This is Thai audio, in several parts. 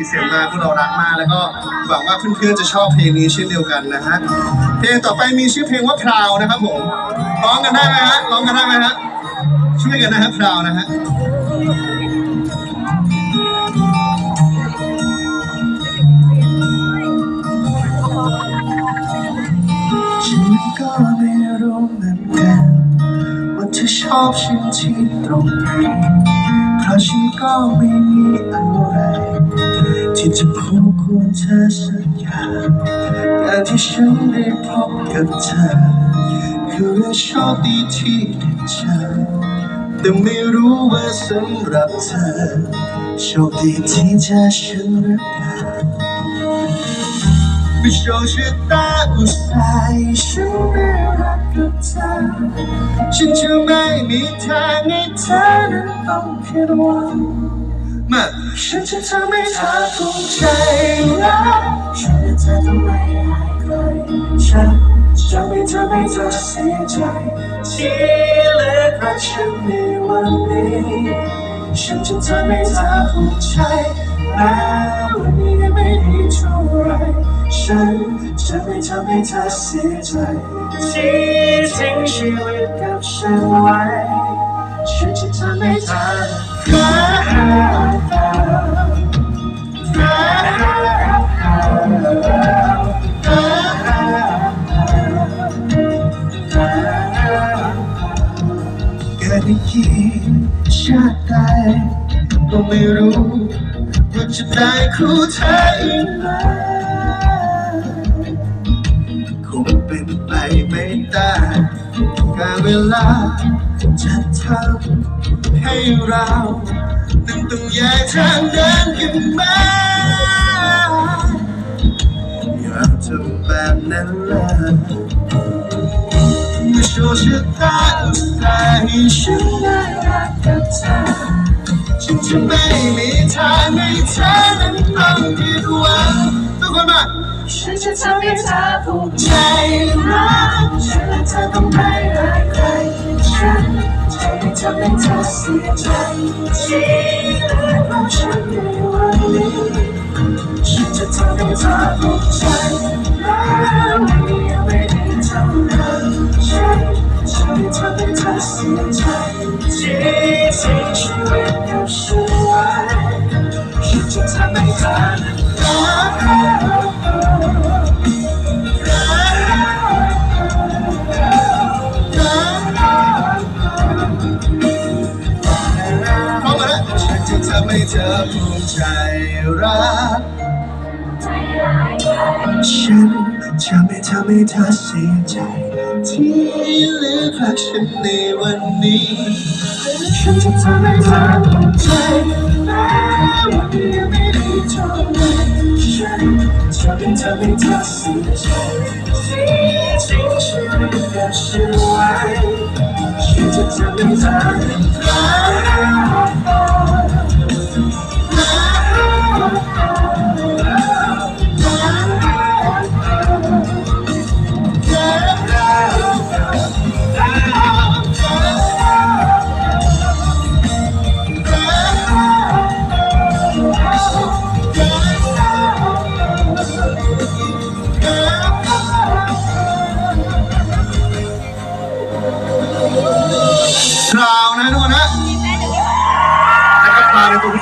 พิเศษมาพวกเรารักมากแล้วก็หวังว่าเพื่อนๆจะชอบเพลงนี้เช่นเดียวกันนะฮะเพลงต่อไปมีชื่อเพลงว่าพราวนะครับผมร้องกันได้ไหมฮะร้องกันได้ไหมฮะช่วยกันนะฮะพราวนะฮะฉันก็ไม่รู้เหมือนกันว่าเธอชอบฉันที่ตรงไหนเพราะฉันก็ไม่มีอะไร ที่จะพูดควรเธอสักอย่างการที่ฉันได้พบกับเธอ คือเรื่องโชคดีที่ได้เจอแต่ไม่รู้ว่าสำหรับเธอ โชคดีที่เจอฉันหรือเปล่าไม่โชคชะตาอุตส่าห์ฉันได้รักกับเธอ ฉันจะไม่มีทางให้เธอนั้นต้องผิดหวัง มาฉันจะทำให้เธอภูมิใจรักฉันจะทำให้หายไกลฉันจะไม่ทำให้เธอเสียใจที่เหลือรักฉันในวันนี้ฉันจะทำให้เธอภูมิใจแม้วันนี้ไม่ดีเท่าไรฉันจะไม่ทำให้เธอเสียใจที่ทิ้งชีวิตกับฉันไว้ฉันจะทำให้เธอ เกิดอีกทีชาติใดก็ไม่รู้ว่าจะได้คู่เธออีกไหมคงเป็นไปไม่ได้การเวลาจะทำให้เรานั้นต้องแยกทางเดินกันมาอย่าทำแบบนั้นเลย ชคชะตาอุตส่าห์ให้ฉันได้รักกับเธอฉันจะไม่มีทางให้เธอนั้นต้องผิดหวังทุกคนมาฉันจะทำให้เธอภูมิใจรักฉันและเธอต้องไม่รักใครฉันจะไม่ทำให้เธอเสียใจที่เหลือของฉันในวันนี้ฉันจะทำให้เธอภูมิ ทำให้เธอภูมิใจรัก ฉันจะไม่ทำให้เธอเสียใจ ที่เลือกรักฉันในวันนี้ ฉันจะทำให้เธอภูมิใจแม้วันนี้ไม่ไดีเท่าไหร่ฉันจะไม่ทำให้เธอเสียใจที่ทิ้งชีวิตกับฉันไว้ฉันจะทำให้เธอรั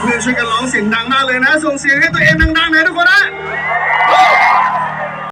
เพื่อช่วยกันร้องเสียงดังมากเลยนะ ส่งเสียงให้ตัวเองดังๆนะทุกคนนะ